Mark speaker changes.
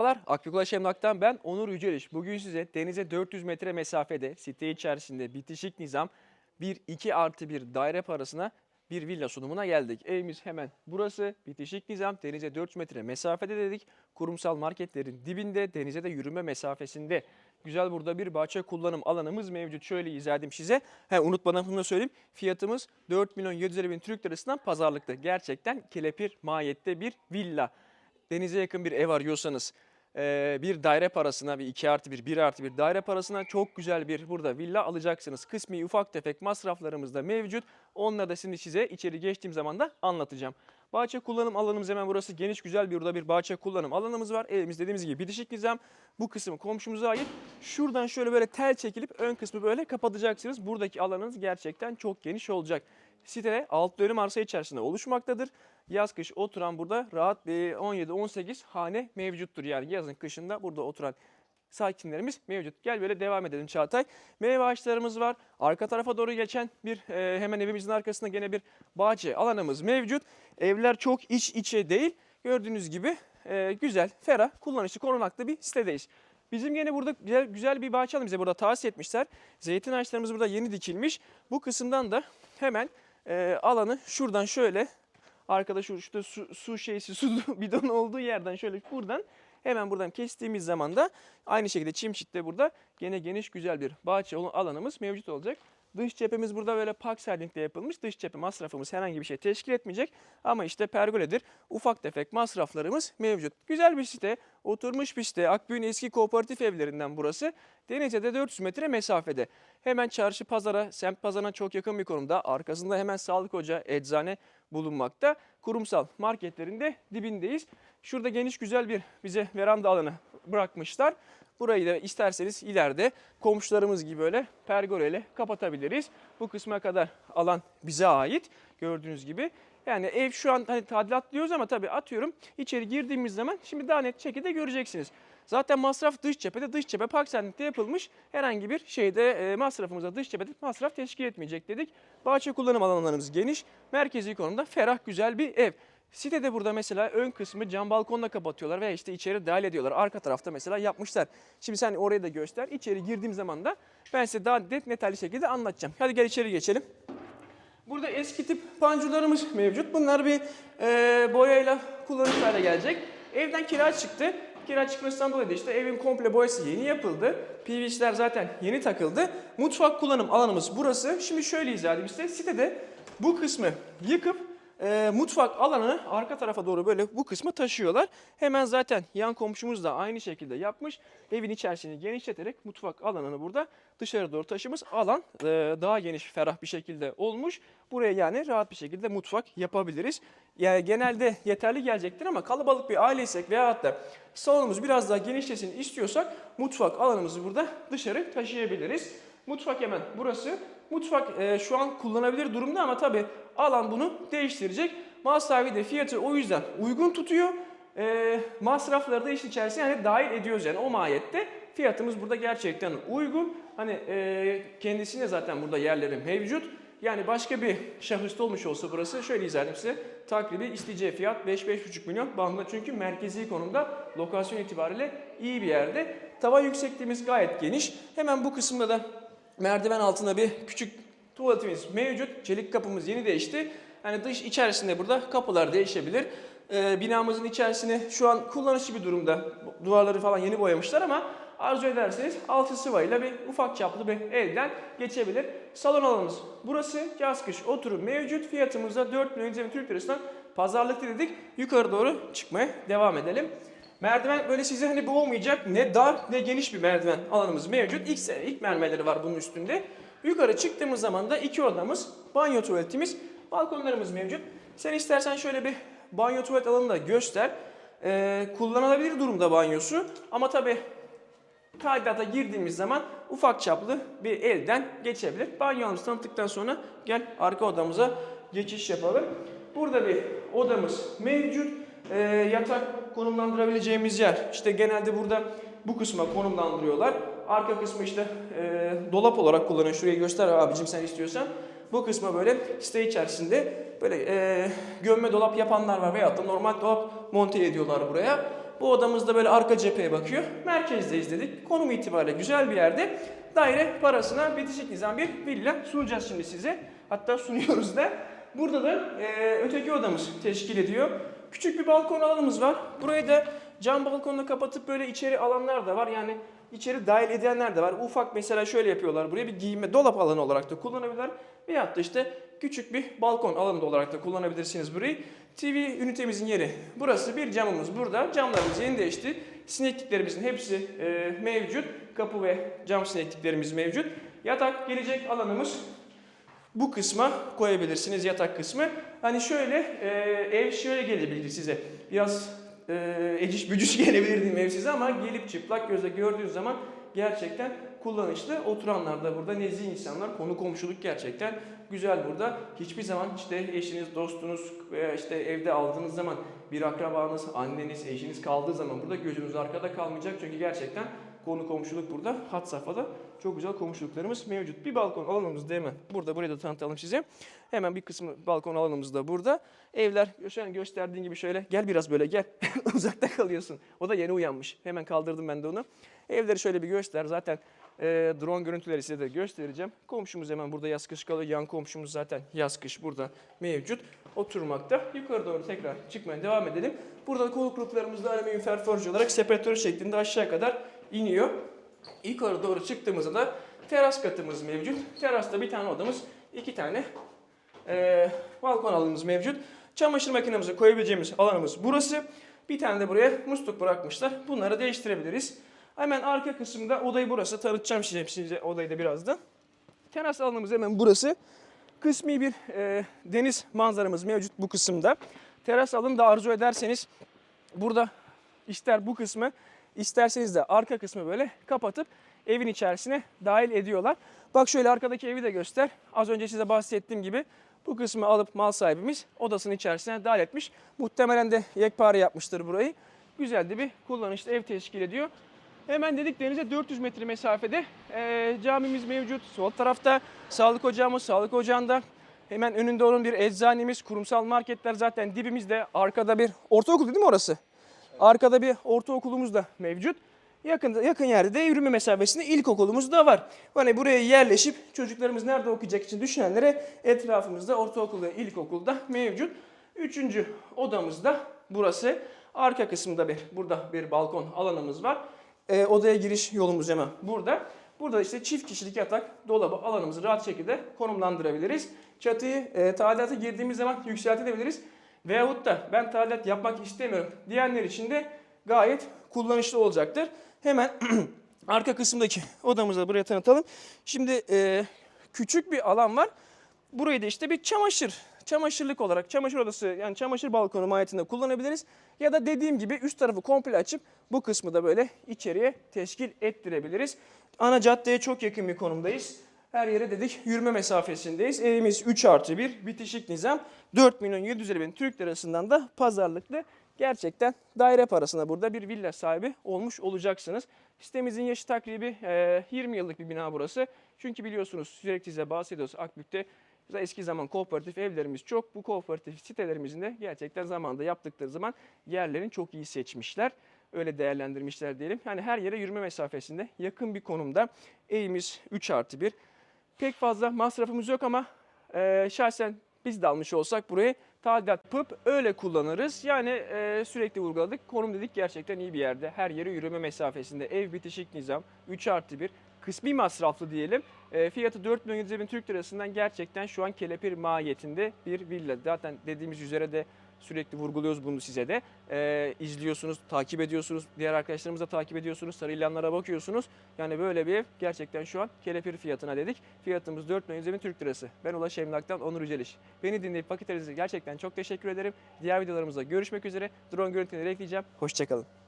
Speaker 1: Merhabalar, Akbükulaş Emlak'tan ben Onur Yüceliş. Bugün size denize 400 metre mesafede site içerisinde bitişik nizam 1-2 artı 1 daire parasına bir villa sunumuna geldik. Evimiz hemen burası. Bitişik nizam denize 400 metre mesafede dedik. Kurumsal marketlerin dibinde denize de yürüme mesafesinde. Güzel burada bir bahçe kullanım alanımız mevcut. Şöyle izah edeyim size. He, unutmadan bunu da söyleyeyim. Fiyatımız 4 milyon 750 bin Türk lirasından pazarlıkta. Gerçekten kelepir mahiyette bir villa denize yakın bir ev arıyorsanız bir daire parasına bir 2 artı 1, 1 artı 1 daire parasına çok güzel bir burada villa alacaksınız. Kısmi ufak tefek masraflarımız da mevcut. Onları da şimdi size içeri geçtiğim zaman da anlatacağım. Bahçe kullanım alanımız hemen burası. Geniş güzel bir burada bir bahçe kullanım alanımız var. Evimiz dediğimiz gibi bitişik nizam. Bu kısım komşumuza ait. Şuradan şöyle böyle tel çekilip ön kısmı böyle kapatacaksınız. Buradaki alanınız gerçekten çok geniş olacak. Sitede alt dönüm arsa içerisinde oluşmaktadır. Yaz kış oturan burada rahat bir 17-18 hane mevcuttur. Yani yazın kışında burada oturan sakinlerimiz mevcut. Gel böyle devam edelim Çağatay. Meyve ağaçlarımız var. Arka tarafa doğru geçen bir e, hemen evimizin arkasında gene bir bahçe alanımız mevcut. Evler çok iç içe değil. Gördüğünüz gibi e, güzel, ferah, kullanışlı, korunaklı bir sitedeyiz. Bizim gene burada güzel, güzel bir bahçe alanı bize burada tahsis etmişler. Zeytin ağaçlarımız burada yeni dikilmiş. Bu kısımdan da hemen e, alanı şuradan şöyle arkada şu işte su, su şeysi su bidon olduğu yerden şöyle buradan hemen buradan kestiğimiz zaman da aynı şekilde çimçitte burada gene geniş güzel bir bahçe alanımız mevcut olacak. Dış cephemiz burada böyle park siding'de yapılmış. Dış cephe masrafımız herhangi bir şey teşkil etmeyecek. Ama işte pergoledir. Ufak tefek masraflarımız mevcut. Güzel bir site. Oturmuş bir site. Akbük'ün eski kooperatif evlerinden burası. Denize de 400 metre mesafede. Hemen çarşı pazara, semt pazarına çok yakın bir konumda. Arkasında hemen sağlık ocağı, eczane bulunmakta. Kurumsal marketlerinde dibindeyiz. Şurada geniş güzel bir bize veranda alanı bırakmışlar. Burayı da isterseniz ileride komşularımız gibi böyle pergoleyle kapatabiliriz. Bu kısma kadar alan bize ait gördüğünüz gibi. Yani ev şu an hani tadilat diyoruz ama tabii atıyorum içeri girdiğimiz zaman şimdi daha net şekilde göreceksiniz. Zaten masraf dış cephede, dış cephe park sendikte yapılmış. Herhangi bir şeyde e, masrafımıza dış cephede masraf teşkil etmeyecek dedik. Bahçe kullanım alanlarımız geniş. Merkezi konumda ferah güzel bir ev. Sitede burada mesela ön kısmı cam balkonla kapatıyorlar veya işte içeri dahil ediyorlar. Arka tarafta mesela yapmışlar. Şimdi sen orayı da göster. İçeri girdiğim zaman da ben size daha net netali şekilde anlatacağım. Hadi gel içeri geçelim. Burada eski tip panjurlarımız mevcut. Bunlar bir e, boyayla kullanışlı hale gelecek. Evden kira çıktı. Kira çıkmasından dolayı işte evin komple boyası yeni yapıldı. PVC'ler zaten yeni takıldı. Mutfak kullanım alanımız burası. Şimdi şöyle izah edeyim size. Sitede bu kısmı yıkıp e, mutfak alanını arka tarafa doğru böyle bu kısmı taşıyorlar. Hemen zaten yan komşumuz da aynı şekilde yapmış. Evin içerisini genişleterek mutfak alanını burada dışarı doğru taşımış. Alan e, daha geniş, ferah bir şekilde olmuş. Buraya yani rahat bir şekilde mutfak yapabiliriz. Yani genelde yeterli gelecektir ama kalabalık bir aileysek veya hatta salonumuz biraz daha genişlesin istiyorsak mutfak alanımızı burada dışarı taşıyabiliriz. Mutfak hemen burası. Mutfak e, şu an kullanabilir durumda ama tabi alan bunu değiştirecek. Mal sahibi de fiyatı o yüzden uygun tutuyor. E, masrafları da işin içerisine yani dahil ediyoruz yani o mahiyette. Fiyatımız burada gerçekten uygun. Hani e, kendisine zaten burada yerleri mevcut. Yani başka bir şahısta olmuş olsa burası şöyle izah edeyim size. Takribi isteyeceği fiyat 5-5,5 milyon bandında çünkü merkezi konumda lokasyon itibariyle iyi bir yerde. Tavan yüksekliğimiz gayet geniş. Hemen bu kısımda da merdiven altında bir küçük tuvaletimiz mevcut. Çelik kapımız yeni değişti. Yani dış içerisinde burada kapılar değişebilir. Ee, binamızın içerisine şu an kullanışlı bir durumda. Duvarları falan yeni boyamışlar ama arzu ederseniz altı sıvayla bir ufak çaplı bir evden geçebilir. Salon alanımız burası. Yaz kış oturum mevcut. Fiyatımız da 4 milyon Türk lirasından pazarlıklı dedik. Yukarı doğru çıkmaya devam edelim. Merdiven böyle size hani bu olmayacak. Ne dar ne geniş bir merdiven alanımız mevcut. İlk, ilk mermerleri var bunun üstünde. Yukarı çıktığımız zaman da iki odamız, banyo tuvaletimiz, balkonlarımız mevcut. Sen istersen şöyle bir banyo tuvalet alanını da göster. Ee, kullanılabilir durumda banyosu. Ama tabi tadilata girdiğimiz zaman ufak çaplı bir elden geçebilir. Banyomuzu tanıttıktan sonra gel arka odamıza geçiş yapalım. Burada bir odamız mevcut. Ee, yatak konumlandırabileceğimiz yer. İşte genelde burada bu kısma konumlandırıyorlar. Arka kısmı işte e, dolap olarak kullanıyor. Şurayı göster abicim sen istiyorsan. Bu kısma böyle site içerisinde böyle e, gömme dolap yapanlar var veyahut da normal dolap monte ediyorlar buraya. Bu odamız da böyle arka cepheye bakıyor. Merkezdeyiz dedik. Konum itibariyle güzel bir yerde. Daire parasına bitişik nizam bir villa sunacağız şimdi size. Hatta sunuyoruz da. Burada da e, öteki odamız teşkil ediyor. Küçük bir balkon alanımız var. Burayı da cam balkonla kapatıp böyle içeri alanlar da var. Yani içeri dahil edenler de var. Ufak mesela şöyle yapıyorlar. Buraya bir giyinme dolap alanı olarak da kullanabilirler. Veyahut da işte küçük bir balkon alanı olarak da kullanabilirsiniz burayı. TV ünitemizin yeri. Burası bir camımız burada. Camlarımız yeni değişti. Sinekliklerimizin hepsi e, mevcut. Kapı ve cam sinekliklerimiz mevcut. Yatak gelecek alanımız bu kısma koyabilirsiniz yatak kısmı. Hani şöyle e, ev şöyle gelebilir size. Biraz e, eciş bücüş gelebilir diyeyim ev size ama gelip çıplak gözle gördüğünüz zaman gerçekten kullanışlı. Oturanlar da burada nezih insanlar. Konu komşuluk gerçekten güzel burada. Hiçbir zaman işte eşiniz, dostunuz veya işte evde aldığınız zaman bir akrabanız, anneniz, eşiniz kaldığı zaman burada gözünüz arkada kalmayacak. Çünkü gerçekten konu komşuluk burada hat safhada çok güzel komşuluklarımız mevcut. Bir balkon alanımız da hemen burada burayı da tanıtalım size. Hemen bir kısmı balkon alanımız da burada. Evler şu an gösterdiğin gibi şöyle gel biraz böyle gel. Uzakta kalıyorsun. O da yeni uyanmış. Hemen kaldırdım ben de onu. Evleri şöyle bir göster. Zaten e, drone görüntüleri size de göstereceğim. Komşumuz hemen burada yaz kış kalıyor. Yan komşumuz zaten yaz kış burada mevcut. Oturmakta. Yukarı doğru tekrar çıkmaya devam edelim. Burada kol gruplarımız da alüminyum ferforje olarak separatör şeklinde aşağı kadar iniyor. Yukarı doğru çıktığımızda da teras katımız mevcut. Terasta bir tane odamız, iki tane eee, balkon alanımız mevcut. Çamaşır makinemizi koyabileceğimiz alanımız burası. Bir tane de buraya musluk bırakmışlar. Bunları değiştirebiliriz. Hemen arka kısımda odayı burası. Tanıtacağım size, size odayı da birazdan. Teras alanımız hemen burası. Kısmi bir eee, deniz manzaramız mevcut bu kısımda. Teras alanı da arzu ederseniz burada ister bu kısmı isterseniz de arka kısmı böyle kapatıp evin içerisine dahil ediyorlar. Bak şöyle arkadaki evi de göster. Az önce size bahsettiğim gibi bu kısmı alıp mal sahibimiz odasının içerisine dahil etmiş. Muhtemelen de yekpare yapmıştır burayı. Güzel de bir kullanışlı ev teşkil ediyor. Hemen dedik denize 400 metre mesafede eee, camimiz mevcut. Sol tarafta sağlık ocağımız, sağlık ocağında hemen önünde onun bir eczanemiz, kurumsal marketler zaten dibimizde. Arkada bir ortaokul değil mi orası? Arkada bir ortaokulumuz da mevcut. Yakın, yakın yerde de yürüme mesafesinde ilkokulumuz da var. Hani buraya yerleşip çocuklarımız nerede okuyacak için düşünenlere etrafımızda ortaokul ve ilkokulda mevcut. Üçüncü odamız da burası. Arka kısımda bir burada bir balkon alanımız var. Ee, odaya giriş yolumuz hemen burada. Burada işte çift kişilik yatak dolabı alanımızı rahat şekilde konumlandırabiliriz. Çatıyı e, tadilata girdiğimiz zaman yükseltebiliriz. Veyahut da ben tadilat yapmak istemiyorum diyenler için de gayet kullanışlı olacaktır. Hemen arka kısımdaki odamızı da buraya tanıtalım. Şimdi e, küçük bir alan var. Burayı da işte bir çamaşır, çamaşırlık olarak çamaşır odası yani çamaşır balkonu mahiyetinde kullanabiliriz. Ya da dediğim gibi üst tarafı komple açıp bu kısmı da böyle içeriye teşkil ettirebiliriz. Ana caddeye çok yakın bir konumdayız. Her yere dedik yürüme mesafesindeyiz. Evimiz 3 artı 1 bitişik nizam. 4 milyon 750 bin Türk lirasından da pazarlıklı. Gerçekten daire parasına burada bir villa sahibi olmuş olacaksınız. Sitemizin yaşı takribi e, 20 yıllık bir bina burası. Çünkü biliyorsunuz sürekli size bahsediyoruz Akbük'te eski zaman kooperatif evlerimiz çok. Bu kooperatif sitelerimizin de gerçekten zamanında yaptıkları zaman yerlerini çok iyi seçmişler. Öyle değerlendirmişler diyelim. Yani her yere yürüme mesafesinde yakın bir konumda. Evimiz 3 artı 1. Pek fazla masrafımız yok ama e, şahsen biz de almış olsak burayı tadilat yapıp öyle kullanırız. Yani e, sürekli vurguladık. Konum dedik gerçekten iyi bir yerde. Her yere yürüme mesafesinde. Ev bitişik nizam. 3 artı 1. Kısmi masraflı diyelim. E, fiyatı 4 milyon 700 bin Türk lirasından gerçekten şu an kelepir mahiyetinde bir villa. Zaten dediğimiz üzere de sürekli vurguluyoruz bunu size de. E, izliyorsunuz, takip ediyorsunuz. Diğer arkadaşlarımız da takip ediyorsunuz. Sarı ilanlara bakıyorsunuz. Yani böyle bir ev gerçekten şu an kelepir fiyatına dedik. Fiyatımız 4 milyon 700 bin Türk lirası. Ben Ulaş Emlak'tan Onur Yüceliş. Beni dinleyip vakit gerçekten çok teşekkür ederim. Diğer videolarımızda görüşmek üzere. Drone görüntüleri ekleyeceğim. Hoşçakalın.